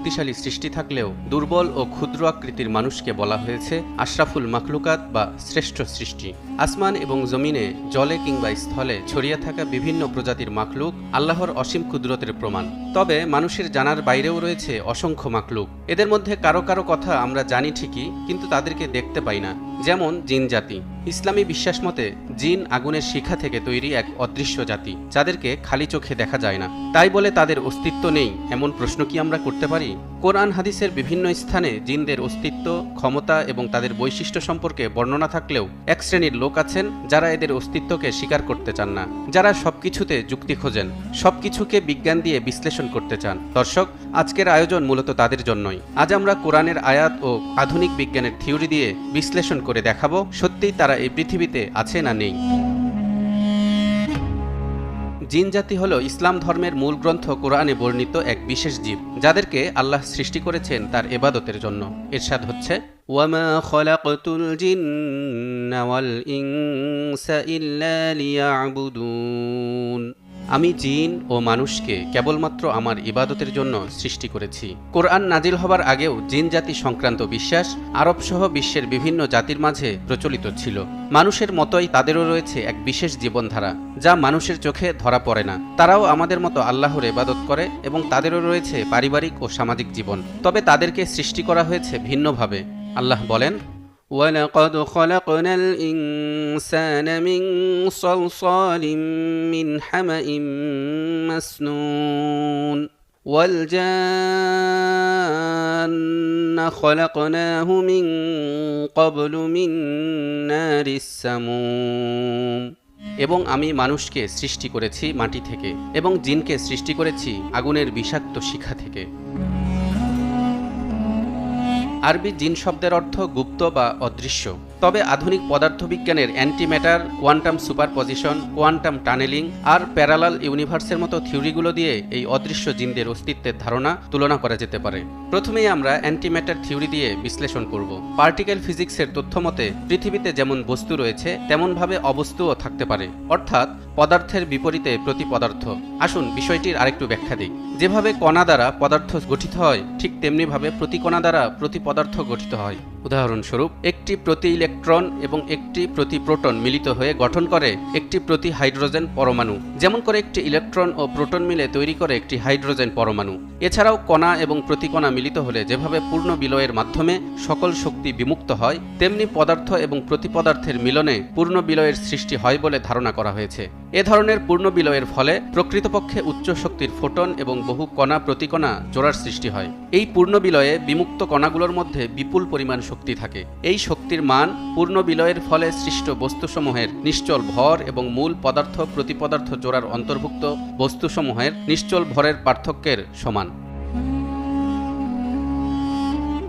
শক্তিশালী সৃষ্টি থাকলেও দুর্বল ও ক্ষুদ্র আকৃতির মানুষকে বলা হয়েছে আশরাফুল মাকলুকাত বা শ্রেষ্ঠ সৃষ্টি। আসমান এবং জমিনে, জলে কিংবা স্থলে ছড়িয়ে থাকা বিভিন্ন প্রজাতির মাকলুক আল্লাহর অসীম ক্ষুদ্রতের প্রমাণ। তবে মানুষের জানার বাইরেও রয়েছে অসংখ্য মাকলুক এদের মধ্যে কারও কারও কথা আমরা জানি ঠিকই, কিন্তু তাদেরকে দেখতে পাই না। যেমন জিন জাতি। ইসলামী বিশ্বাস মতে, জিন আগুনের শিখা থেকে তৈরি এক অদৃশ্য জাতি, যাদেরকে খালি চোখে দেখা যায় না। তাই বলে তাদের অস্তিত্ব নেই, এমন প্রশ্ন কি আমরা করতে পারি? কোরআন হাদিসের বিভিন্ন স্থানে জিনদের অস্তিত্ব, ক্ষমতা এবং তাদের বৈশিষ্ট্য সম্পর্কে বর্ণনা থাকলেও এক শ্রেণির লোক আছেন যারা এদের অস্তিত্বকে স্বীকার করতে চান না। যারা সবকিছুতে যুক্তি খোঁজেন, সবকিছুকে বিজ্ঞান দিয়ে বিশ্লেষণ করতে চান। দর্শক, আজকের আয়োজন মূলত তাদের জন্যই। আজ আমরা কোরআনের আয়াত ও আধুনিক বিজ্ঞানের থিওরি দিয়ে বিশ্লেষণ করে দেখাবো, সত্যিই তারা এই পৃথিবীতে আছে না নেই। জিন জাতি হল ইসলাম ধর্মের মূল গ্রন্থ কোরআনে বর্ণিত এক বিশেষ জীব, যাদেরকে আল্লাহ সৃষ্টি করেছেন তার এবাদতের জন্য। এরশাদ হচ্ছে, ওয়ামা আমি জিন ও মানুষকে কেবলমাত্র আমার ইবাদতের জন্য সৃষ্টি করেছি। কোরআন নাজিল হবার আগেও জিন জাতি সংক্রান্ত বিশ্বাস আরব সহ বিশ্বের বিভিন্ন জাতির মাঝে প্রচলিত ছিল। মানুষের মতোই তাদেরও রয়েছে এক বিশেষ জীবনধারা, যা মানুষের চোখে ধরা পড়ে না। তারাও আমাদের মতো আল্লাহর ইবাদত করে এবং তাদেরও রয়েছে পারিবারিক ও সামাজিক জীবন। তবে তাদেরকে সৃষ্টি করা হয়েছে ভিন্নভাবে। আল্লাহ বলেন ولقد خلقنا الإنسان من صلصال من حمأ مسنون والجان خلقناه من قبل من نار السموم এবং আমি মানুষকে সৃষ্টি করেছি মাটি থেকে এবং জিনকে সৃষ্টি করেছি আগুনের বিষাক্ত শিখা থেকে আরবি জিন শব্দের অর্থ গুপ্ত বা অদৃশ্য। তবে আধুনিক পদার্থবিজ্ঞানের antimatter, quantum superposition, quantum tunneling আর প্যারালাল ইউনিভার্সের মতো থিওরিগুলো দিয়ে এই অদৃশ্য জিনদের অস্তিত্বের ধারণা তুলনা করা যেতে পারে। প্রথমেই আমরা অ্যান্টিম্যাটার থিওরি দিয়ে বিশ্লেষণ করব। পার্টিকেল ফিজিক্সের তথ্য মতে পৃথিবীতে যেমন বস্তু রয়েছে, তেমনভাবে অবস্তুও থাকতে পারে। অর্থাৎ পদার্থের বিপরীতে প্রতি পদার্থ। আসুন, বিষয়টির আরেকটু ব্যাখ্যা দিই। যেভাবে কণা দ্বারা পদার্থ গঠিত হয়, ঠিক তেমনিভাবে প্রতি কণা দ্বারা প্রতি পদার্থ গঠিত হয়। উদাহরণস্বরূপ, একটি প্রতি ইলেকট্রন এবং একটি প্রতি প্রোটন মিলিত হয়ে গঠন করে একটি প্রতি হাইড্রোজেন পরমাণু। যেমন করে একটি ইলেকট্রন ও প্রোটন মিলে তৈরি করে একটি হাইড্রোজেন পরমাণু। এছাড়াও কণা এবং প্রতিকণা মিলিত হলে যেভাবে পূর্ণ বিলয়ের মাধ্যমে সকল শক্তি বিমুক্ত হয়, তেমনি পদার্থ এবং প্রতিপদার্থের মিলনে পূর্ণ বিলয়ের সৃষ্টি হয় বলে ধারণা করা হয়েছে। এ ধরনের পূর্ণ বিলয়ের ফলে প্রকৃতপক্ষে উচ্চ শক্তির ফোটন এবং বহু কণা প্রতিকণা জোড়ার সৃষ্টি হয়। এই পূর্ণ বিলয়ে বিমুক্ত কণাগুলোর মধ্যে বিপুল পরিমাণ শক্তি থাকে। এই শক্তির মান পূর্ণ বিলয়ের ফলে সৃষ্ট বস্তুসমূহের নিশ্চল ভর এবং মূল পদার্থ প্রতিপদার্থ জোড়ার অন্তর্ভুক্ত বস্তুসমূহের নিশ্চল ভরের পার্থক্যের সমান।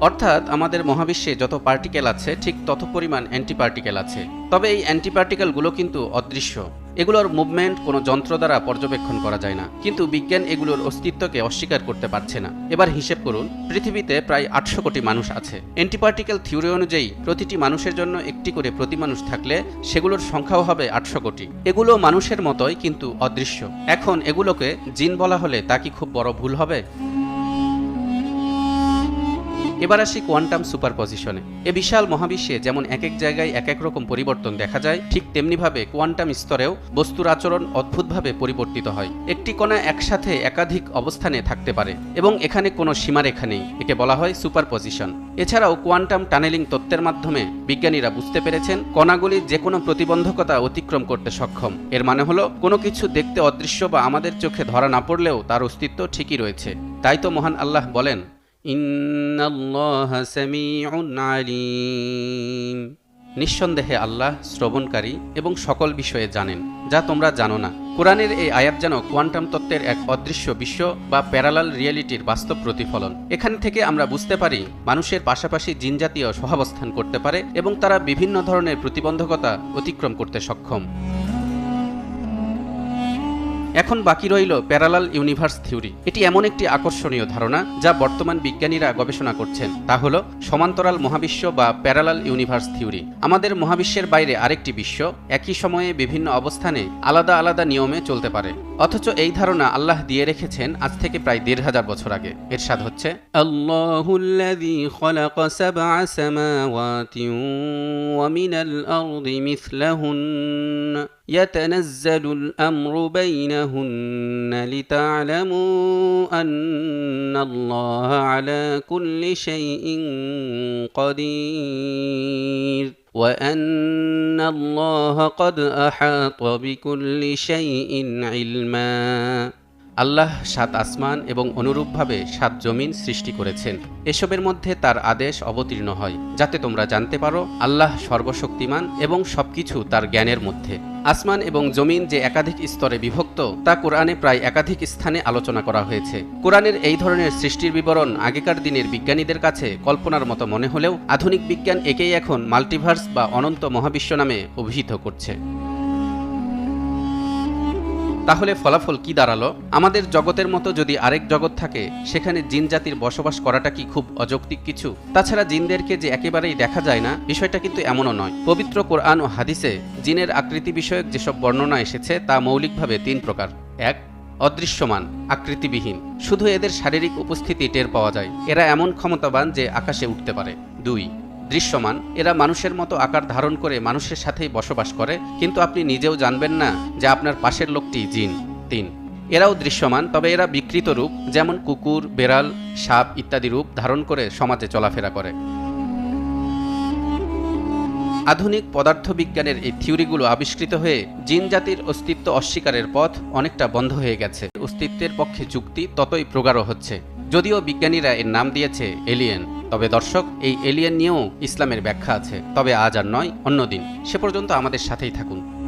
অর্থাৎ আমাদের মহাবিশ্বে যত পার্টিকেল আছে, ঠিক তত পরিমাণ অ্যান্টিপার্টিকেল আছে। তবে এই অ্যান্টিপার্টিকেলগুলো কিন্তু অদৃশ্য। এগুলোর মুভমেন্ট কোনো যন্ত্র দ্বারা পর্যবেক্ষণ করা যায় না। কিন্তু বিজ্ঞান এগুলোর অস্তিত্বকে অস্বীকার করতে পারছে না। এবার হিসেব করুন, পৃথিবীতে প্রায় আটশো কোটি মানুষ আছে। অ্যান্টিপার্টিকেল থিওরি অনুযায়ী প্রতিটি মানুষের জন্য একটি করে প্রতি মানুষ থাকলে সেগুলোর সংখ্যাও হবে আটশো কোটি। এগুলো মানুষের মতোই কিন্তু অদৃশ্য। এখন এগুলোকে জিন বলা হলে তা কি খুব বড় ভুল হবে? এবার আসি কোয়ান্টাম সুপারপজিশনে। এ বিশাল মহাবিশ্বে যেমন এক এক জায়গায় এক এক রকম পরিবর্তন দেখা যায়, ঠিক তেমনিভাবে কোয়ান্টাম স্তরেও বস্তুর আচরণ অদ্ভুতভাবে পরিবর্তিত হয়। একটি কণা একসাথে একাধিক অবস্থানে থাকতে পারে এবং এখানে কোনো সীমারেখা নেই, একে বলা হয় সুপারপজিশন। এছাড়াও কোয়ান্টাম টানেলিং তত্ত্বের মাধ্যমে বিজ্ঞানীরা বুঝতে পেরেছেন, কণাগুলি যে কোনো প্রতিবন্ধকতা অতিক্রম করতে সক্ষম। এর মানে হলো, কোনো কিছু দেখতে অদৃশ্য বা আমাদের চোখে ধরা না পড়লেও তার অস্তিত্ব ঠিকই রয়েছে। তাই তো মহান আল্লাহ বলেন ইন্নাল্লাহা সামিউন আলিম। নিঃসন্দেহে আল্লাহ শ্রবণকারী এবং সকল বিষয়ে জানেন, যা তোমরা জানো না। কোরআনের এই আয়াত যেন কোয়ান্টাম তত্ত্বের এক অদৃশ্য বিশ্ব বা প্যারালাল রিয়েলিটির বাস্তব প্রতিফলন। এখান থেকে আমরা বুঝতে পারি, মানুষের পাশাপাশি জিনজাতীয় সহাবস্থান করতে পারে এবং তারা বিভিন্ন ধরনের প্রতিবন্ধকতা অতিক্রম করতে সক্ষম। এখন বাকি রইল প্যারালাল ইউনিভার্স থিওরি। এটি এমন একটি আকর্ষণীয় ধারণা যা বর্তমান বিজ্ঞানীরা গবেষণা করছেন। তা হল সমান্তরাল মহাবিশ্ব বা প্যারালাল ইউনিভার্স থিওরি। আমাদের মহাবিশ্বের বাইরে আরেকটি বিশ্ব একই সময়ে বিভিন্ন অবস্থানে আলাদা আলাদা নিয়মে চলতে পারে। অথচ এই ধারণা আল্লাহ দিয়ে রেখেছেন আজ থেকে প্রায় দেড় হাজার বছর আগে। এর স্বাদ হচ্ছে يتنزل الأمر সাবআ بينهن لتعلموا ان الله على كل شيء قدير وان الله قد احاط بكل شيء علما আল্লাহ সাত আসমান এবং অনুরূপভাবে সাত জমিন সৃষ্টি করেছেন। এসবের মধ্যে তার আদেশ অবতীর্ণ হয়, যাতে তোমরা জানতে পারো আল্লাহ সর্বশক্তিমান এবং সবকিছু তার জ্ঞানের মধ্যে। আসমান এবং জমিন যে একাধিক স্তরে বিভক্ত, তা কোরআনে প্রায় একাধিক স্থানে আলোচনা করা হয়েছে। কোরআনের এই ধরনের সৃষ্টির বিবরণ আগেকার দিনের বিজ্ঞানীদের কাছে কল্পনার মতো মনে হলেও আধুনিক বিজ্ঞান একেই এখন মাল্টিভার্স বা অনন্ত মহাবিশ্ব নামে অভিহিত করছে। তাহলে ফলাফল কি দাঁড়াল? আমাদের জগতের মতো যদি আরেক জগৎ থাকে, সেখানে জিন জাতির বসবাস করাটা কি খুব অযৌক্তিক কিছু? তাছাড়া জিনদেরকে যে একেবারেই দেখা যায় না, বিষয়টা কিন্তু এমনও নয়। পবিত্র কোরআন ও হাদিসে জিনের আকৃতি বিষয়ক যেসব বর্ণনা এসেছে, তা মৌলিকভাবে তিন প্রকার। এক, অদৃশ্যমান, আকৃতিবিহীন। শুধু এদের শারীরিক উপস্থিতি টের পাওয়া যায়। এরা এমন ক্ষমতাবান যে আকাশে উঠতে পারে। দুই দৃশ্যমান। এরা মানুষের মতো আকার ধারণ করে মানুষের সাথেই বসবাস করে। কিন্তু আপনি নিজেও জানবেন না যে আপনার পাশের লোকটি জিন, তিন। এরাও দৃশ্যমান, তবে এরা বিকৃত রূপ, যেমন কুকুর, বেড়াল, সাপ ইত্যাদি রূপ ধারণ করে সমাজে চলাফেরা করে। আধুনিক পদার্থবিজ্ঞানের এই থিওরিগুলো আবিষ্কৃত হয়ে জিন জাতির অস্তিত্ব অস্বীকারের পথ অনেকটা বন্ধ হয়ে গেছে। অস্তিত্বের পক্ষে যুক্তি ততই প্রগাঢ় হচ্ছে। যদিও বিজ্ঞানীরা এর নাম দিয়েছে এলিয়েন। তবে দর্শক, এই এলিয়েন নিয়েও ইসলামের ব্যাখ্যা আছে। তবে আজ আর নয়, অন্যদিন। সে পর্যন্ত আমাদের সাথেই থাকুন।